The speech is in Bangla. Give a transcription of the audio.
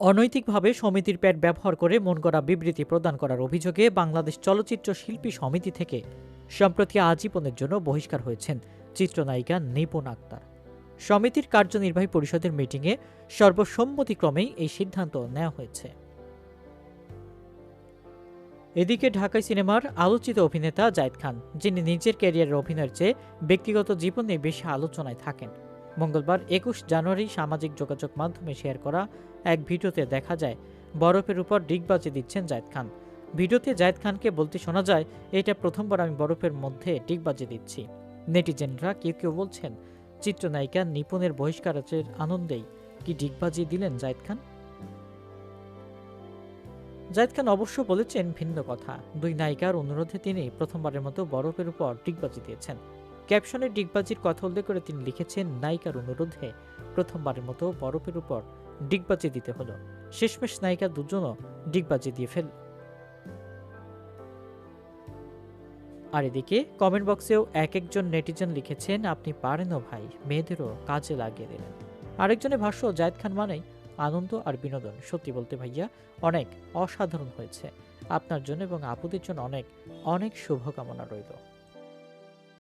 অনৈতিকভাবে সমিতির প্যাড ব্যবহার করে মন করা বিবৃতি প্রদান করার অভিযোগে বাংলাদেশ চলচ্চিত্র শিল্পী সমিতি থেকে সম্প্রতি আজীবনের জন্য বহিষ্কার হয়েছেন চিত্রনায়িকা নিপুণ আক্তার। সমিতির কার্যনির্বাহী পরিষদের মিটিংয়ে সর্বসম্মতিক্রমেই এই সিদ্ধান্ত নেওয়া হয়েছে। এদিকে ঢাকাই সিনেমার আলোচিত অভিনেতা জায়েদ খান, যিনি নিজের ক্যারিয়ারের অভিনয়ের চেয়ে ব্যক্তিগত জীবনে বেশি আলোচনায় থাকেন। মঙ্গলবার একুশ জানুয়ারি সামাজিক যোগাযোগ মাধ্যমে শেয়ার করা এক ভিডিওতে দেখা যায়, বরফের উপর ডিগবাজি দিচ্ছেন জায়েদ খান। ভিডিওতে জায়েদ খানকে বলতে শোনা যায়, এটা প্রথমবার আমি বরফের মধ্যে ডিগবাজি দিচ্ছি। নেটিজেনরা কেউ কেউ বলছেন, চিত্রনায়িকা নিপুণের বহিষ্কারের আনন্দেই কি ডিগবাজি দিলেন জায়েদ খান? জায়েদ খান অবশ্য বলেছেন ভিন্ন কথা। দুই নায়িকার অনুরোধে তিনি প্রথমবারের মতো বরফের উপর ডিগবাজি দিয়েছেন। ক্যাপশনে ডিগবাজির কথা উল্লেখ করে তিনি লিখেছেন, নায়িকার অনুরোধে প্রথমবারের মতো বরফের উপর ডিগবাজি দিতে হলো। শেষমেশ নায়িকা দুজনও ডিগবাজি দিয়ে ফেল আর এদিকে কমেন্ট বক্সেও এক একজন নেটিজেন লিখেছেন, আপনি পারেনও ভাই, মেয়েদেরও কাজে লাগিয়ে দিলেন। আরেকজনের ভাষ্য, জায়েদ খান মানেই আনন্দ আর বিনোদন। সত্যি বলতে ভাইয়া, অনেক অসাধারণ হয়েছে। আপনার জন্য এবং আপুদের জন্য অনেক অনেক শুভকামনা রইল।